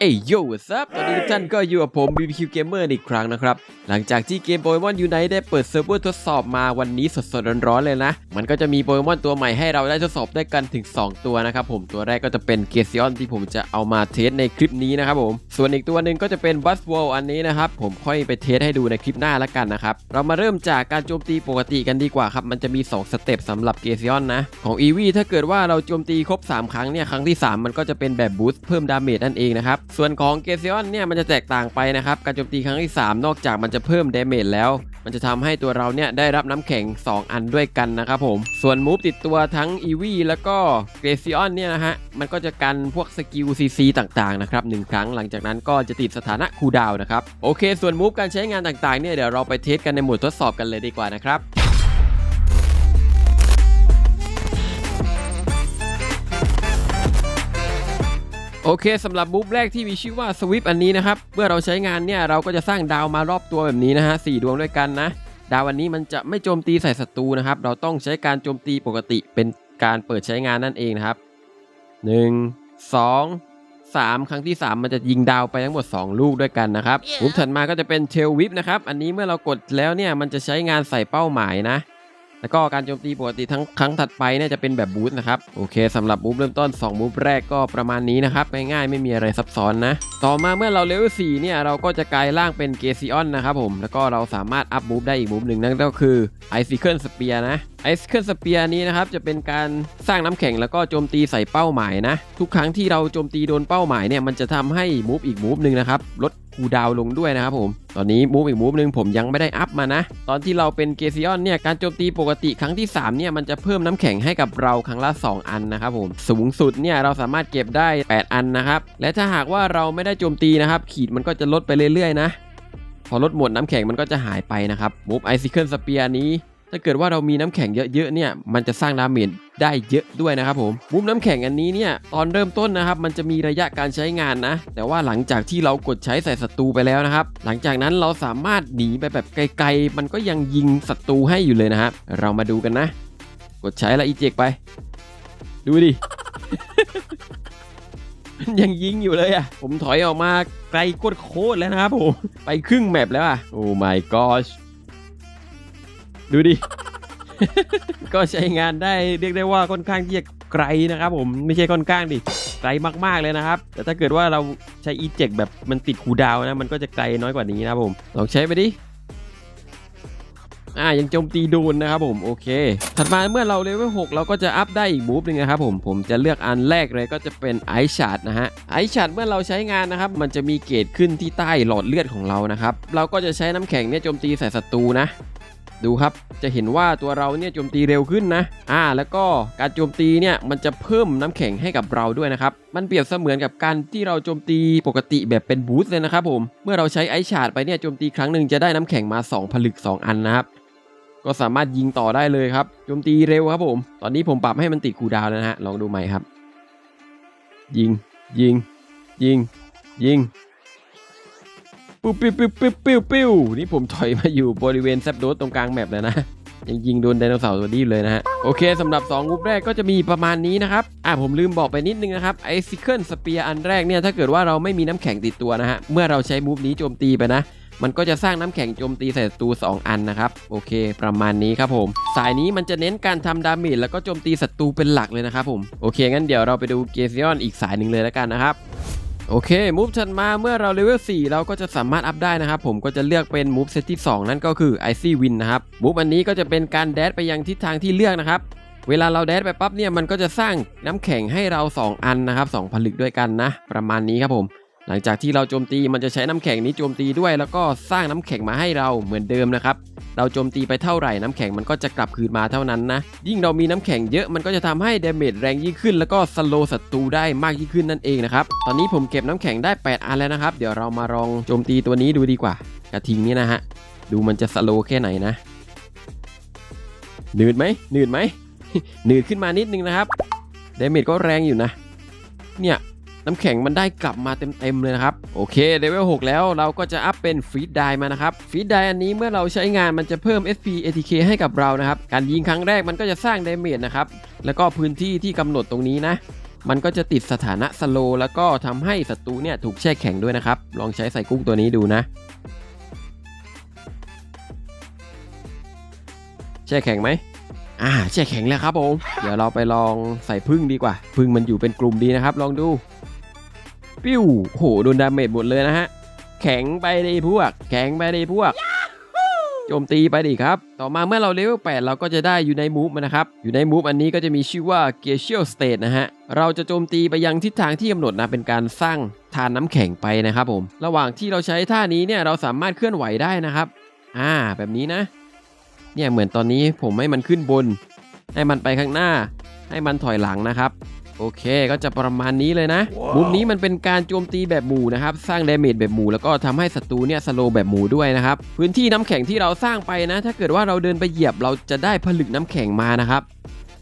เอ้ยโย่ซับตอนนี้ทุกท่านก็อยู่กับผม BBQ Gamer อีกครั้งนะครับ หลังจากที่เกมโปเกมอนยูไนได้เปิดเซิร์ฟเวอร์ทดสอบมาวันนี้สดๆร้อนๆเลยนะ มันก็จะมีโปเกมอนตัวใหม่ให้เราได้ทดสอบได้กันถึง 2 ตัวนะครับผมตัวแรกก็จะเป็นเกซิออนที่ผมจะเอามาเทสในคลิปนี้นะครับผมส่วนอีกตัวหนึ่งก็จะเป็นบัสวอลอันนี้นะครับผมค่อยไปเทสให้ดูในคลิปหน้าละกันนะครับเรามาเริ่มจากการโจมตีปกติกันดีกว่าครับมันจะมี 2 สเต็ปสำหรับเกซิออนนะของอีวีถ้าเกิดว่าเราโจมตีครบ 3 ครั้งเนี่ยครั้งที่ 3 มันก็จะเป็นแบบบูสต์เพิ่มดาเมจนั่นเองนะครับส่วนของเกซิออนเนี่ยมันจะแตกต่างไปนะครับ การโจมตีครั้งที่ 3 นอกจากมันจะเพิ่มเดเมจแล้ว มันจะทำให้ตัวเราเนี่ยได้รับน้ำแข็ง 2 อันด้วยกันนะครับผม ส่วนมูฟติดตัวทั้งอีวีแล้วก็เกรซิออนเนี่ยนะฮะ มันก็จะกันพวกสกิลซีซีต่างๆนะครับหนึ่งครั้งหลังจากนั้นก็จะติดสถานะคูดาวนะครับ โอเค ส่วนมูฟการใช้งานต่างๆเนี่ยเดี๋ยวเราไปเทสกันในหมวดทดสอบกันเลยดีกว่านะครับ โอเคสำหรับบุ๊บแรกที่มีชื่อว่าสวิปอันนี้นะครับ เมื่อเราใช้งานเนี่ยเราก็จะสร้างดาวมารอบตัวแบบนี้นะฮะสดวงด้วยกันนะ ดาวอันนี้มันจะไม่โจมตีใส่ศัตรูนะครับ เราต้องใช้การโจมตีปกติเป็นการเปิดใช้งานนั่นเองนะครับ 1 2 3 ครั้งที่ 3 มันจะยิงดาวไปทั้งหมด 2 ลูกด้วยกันนะครับบุ๊บถัดมาก็จะเป็นเทลวิปนะครับ อันนี้เมื่อเรากดแล้วเนี่ยมันจะใช้งานใส่เป้าหมายนะ แล้วก็การโจมตีปกติทั้งครั้งถัดไปเนี่ยจะเป็นแบบบูสต์นะครับโอเคสำหรับบูฟเริ่มต้น2บูฟแรกก็ประมาณนี้นะครับง่ายๆไม่มีอะไรซับซ้อนนะ ต่อมาเมื่อเราเลเวล4เนี่ยเราก็จะกลายร่างเป็นเกซิออนนะครับผมแล้วก็เราสามารถอัพบูฟได้อีกบูฟหนึ่งนั่นก็คือไอซิเคิลสเปียนะไอซิเคิลสเปียร์นี้นะครับจะเป็นการสร้างน้ำแข็งแล้วก็โจมตีใส่เป้าหมายนะ ทุกครั้งที่เราโจมตีโดนเป้าหมายเนี่ยมันจะทำให้มูฟอีกมูฟหนึ่งนะครับลดคูดาวลงด้วยนะครับผมตอนนี้มูฟอีกมูฟหนึ่งผมยังไม่ได้อัพมานะ ตอนที่เราเป็นเกซิออนเนี่ยการโจมตีปกติครั้งที่3เนี่ยมันจะเพิ่มน้ำแข็งให้กับเราครั้งละ 2 อันนะครับผมสูงสุดเนี่ยเราสามารถเก็บได้ 8 อันนะครับและถ้าหากว่าเราไม่ได้โจมตีนะครับขีดมันก็จะลดไปเรื่อยๆนะพอลดหมดน้ำแข็งมันก็จะหายไปนะครับมูฟไอซิเคิลสเปียนี้ ถ้าเกิดว่าเรามีน้ำแข็งเยอะๆเนี่ยมันจะสร้างดาเมจได้เยอะด้วยนะครับผมมุมน้ำแข็งอันนี้เนี่ยตอนเริ่มต้นนะครับ มันจะมีระยะการใช้งานนะ แต่ว่าหลังจากที่เรากดใช้ใส่ศัตรูไปแล้วนะครับ หลังจากนั้นเราสามารถหนีไปแบบไกลๆ มันก็ยังยิงศัตรูให้อยู่เลยนะครับเรามาดูกันนะ กดใช้แล้วอีเจกไป ดูดิมันยังยิงอยู่เลยอะ ผมถอยออกมาไกลโคตรๆแล้วนะครับผมไปครึ่งแมปแล้วอะโอ้ my gosh ดูดิ ก็ใช้งานได้เรียกได้ว่าค่อนข้างที่จะไกลนะครับ ผมไม่ใช่ค่อนข้างดิไกลมากๆเลยนะครับ แต่ถ้าเกิดว่าเราใช้อีเจกแบบมันติดคูดาวนะมันก็จะไกลน้อยกว่านี้นะผมลองใช้ไปดิอ่ายังโจมตีโดนนะครับผมโอเค ถัดมาเมื่อเราเลเวล6เราก็จะอัพได้อีกมูฟหนึงนะครับผมผมจะเลือกอันแรกเลยก็จะเป็นไอชาร์ดนะฮะไอชาร์ดเมื่อเราใช้งานนะครับ มันจะมีเกรดขึ้นที่ใต้หลอดเลือดของเรานะครับ เราก็จะใช้น้ำแข็งเนี่ยโจมตีใส่ศัตรูนะ ดูครับจะเห็นว่าตัวเราเนี่ยโจมตีเร็วขึ้นนะอ่าแล้วก็การโจมตีเนี่ยมันจะเพิ่มน้ำแข็งให้กับเราด้วยนะครับมันเปรียบเสมือนกับการที่เราโจมตีปกติแบบเป็นบูสต์เลยนะครับผมเมื่อเราใช้ไอชาร์ดไปเนี่ยโจมตีครั้งหนึ่งจะได้น้ำแข็งมา 2 ผลึก 2 อันนะครับก็สามารถยิงต่อได้เลยครับโจมตีเร็วครับผม ตอนนี้ผมปรับให้มันติดคูดาวแล้วนะฮะลองดูใหม่ครับ ยิงยิงยิงยิง ปิ้วปิ้วปิ้วปิ้วปิ้วปิ้วนี่ผมถอยมาอยู่บริเวณแซปโดสตรงกลางแมปเลยนะยังยิงโดนไดโนเสาร์ตัวนี้เลยนะฮะ โอเคสำหรับ2งูแรกก็จะมีประมาณนี้นะครับ อ่าผมลืมบอกไปนิดนึงนะครับไอซิเคิลสเปียอันแรกเนี่ยถ้าเกิดว่าเราไม่มีน้ำแข็งติดตัวนะฮะ เมื่อเราใช้มูฟนี้โจมตีไปนะ มันก็จะสร้างน้ำแข็งโจมตีใส่ศัตรู2 อันนะครับ โอเค ประมาณนี้ครับผม สายนี้มันจะเน้นการทำดาเมจแล้วก็โจมตีศัตรูเป็นหลักเลยนะครับผมโอเคงั้นเดี๋ยวเราไปดูเกซิออนอีกสายหนึ่งเลยแล้วกันนะครับ โอเคมูฟถัดมาเมื่อเราเลเวล4เราก็จะสามารถอัพได้นะครับผมก็จะเลือกเป็นมูฟเซตที่ 2 นั่นก็คือ Icy Wind นะครับมูฟอันนี้ก็จะเป็นการแดดไปยังทิศทางที่เลือกนะครับเวลาเราแดดไปปั๊บเนี่ยมันก็จะสร้างน้ำแข็งให้เรา 2 อันนะครับ2ผลึกด้วยกันนะ ประมาณนี้ครับผม หลังจากที่เราโจมตีมันจะใช้น้ำแข็งนี้โจมตีด้วย แล้วก็สร้างน้ำแข็งมาให้เราเหมือนเดิมนะครับ เราโจมตีไปเท่าไหร่น้ำแข็งมันก็จะกลับคืนมาเท่านั้นนะ ยิ่งเรามีน้ำแข็งเยอะมันก็จะทำให้เดเมจแรงยิ่งขึ้น แล้วก็สโลศัตรูได้มากยิ่งขึ้นนั่นเองนะครับ ตอนนี้ผมเก็บน้ำแข็งได้ 8 อันแล้วนะครับ เดี๋ยวเรามาลองโจมตีตัวนี้ดูดีกว่า กระทิงนี่นะฮะ ดูมันจะสโลแค่ไหนนะ หนืดไหมหนืดไหมหนืดขึ้นมานิดนึงนะครับ เดเมจก็แรงอยู่นะ เนี่ย น้ำแข็งมันได้กลับมาเต็มๆเลยนะครับ โอเคเลเวล6แล้วเราก็จะอัพเป็นฟีดไดมานะครับฟีดไดอันนี้เมื่อเราใช้งานมันจะเพิ่ม SP ATK ให้กับเรานะครับ การยิงครั้งแรกมันก็จะสร้างดเมจนะครับ แล้วก็พื้นที่ที่กำหนดตรงนี้นะ มันก็จะติดสถานะสโลแล้วก็ทำให้ศัตรูเนี่ยถูกแช่แข็งด้วยนะครับ ลองใช้ใส่กุ้งตัวนี้ดูนะแช่แข็งไหมอ่าแช่แข็งแล้วครับผม เดี๋ยวเราไปลองใส่พึ่งดีกว่า พึ่งมันอยู่เป็นกลุ่มดีนะครับ ลองดู ปิ้วโหโดนดาเมจหมดเลยนะฮะ แข็งไปดิพวก แข็งไปดิพวกโจมตีไปดิครับ ต่อมาเมื่อเราเลเวล8เราก็จะได้อยู่ในมูฟนะครับ อยู่ในมูฟอันนี้ก็จะมีชื่อว่า Glacial State นะฮะ เราจะโจมตีไปยังทิศทางที่กำหนดนะ เป็นการสร้างทานน้ำแข็งไปนะครับผม ระหว่างที่เราใช้ท่านี้เนี่ยเราสามารถเคลื่อนไหวได้นะครับ อ่า แบบนี้นะ เนี่ยเหมือนตอนนี้ผมให้มันขึ้นบน ให้มันไปข้างหน้า ให้มันถอยหลังนะครับ โอเคก็จะประมาณนี้เลยนะว้าวมุมนี้มันเป็นการโจมตีแบบหมู่นะครับ สร้างดาเมจแบบหมู่แล้วก็ทำให้ศัตรูเนี่ยสโลว์แบบหมู่ด้วยนะครับ พื้นที่น้ำแข็งที่เราสร้างไปนะ ถ้าเกิดว่าเราเดินไปเหยียบเราจะได้ผลึกน้ำแข็งมานะครับ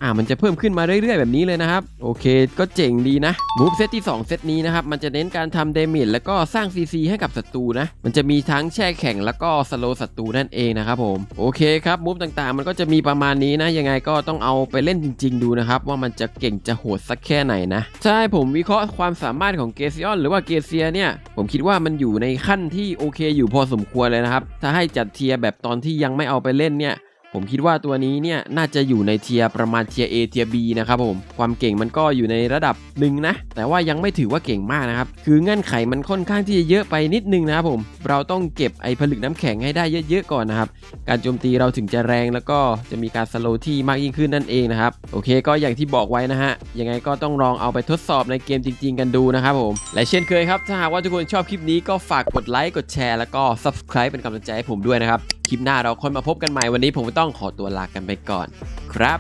อ่ามันจะเพิ่มขึ้นมาเรื่อยๆแบบนี้เลยนะครับ โอเค ก็เจ๋งดีนะมูฟเซตที่ 2 เซตนี้นะครับ มันจะเน้นการทำเดเมจแล้วก็สร้าง CC ให้กับศัตรูนะ มันจะมีทั้งแช่แข็งแล้วก็สโลศัตรูนั่นเองนะครับผม โอเคครับมูฟต่างๆ มันก็จะมีประมาณนี้นะ ยังไงก็ต้องเอาไปเล่นจริง ๆ ดูนะครับ ว่ามันจะเก่งจะโหดสักแค่ไหนนะ ใช่ผมวิเคราะห์ความสามารถของเกซิออนหรือว่าเกเซียเนี่ย ผมคิดว่ามันอยู่ในขั้นที่โอเคอยู่พอสมควรเลยนะครับ ถ้าให้จัดเทียร์แบบตอนที่ยังไม่เอาไปเล่นเนี่ย ผมคิดว่าตัวนี้เนี่ยน่าจะอยู่ในเทียประมาณเทีย A เทีย B นะครับผม ความเก่งมันก็อยู่ในระดับหนึ่งนะ แต่ว่ายังไม่ถือว่าเก่งมากนะครับ คือเงื่อนไขมันค่อนข้างที่จะเยอะไปนิดนึงนะครับผม เราต้องเก็บไอ้ผลึกน้ำแข็งให้ได้เยอะๆก่อนนะครับ การโจมตีเราถึงจะแรงแล้วก็จะมีการสโลว์ที่มากยิ่งขึ้นนั่นเองนะครับ โอเค ก็อย่างที่บอกไว้นะฮะ ยังไงก็ต้องลองเอาไปทดสอบในเกมจริง ๆ กันดูนะครับผม และเช่นเคยครับ ถ้าหากว่าทุกคนชอบคลิปนี้ก็ฝากกดไลค์ กดแชร์ แล้วก็ subscribe เป็นกำลังใจให้ผมด้วยนะครับ คลิปหน้าเราค่อยมาพบกันใหม่วันนี้ผมต้องขอตัวลากันไปก่อน ครับ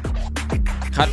คัด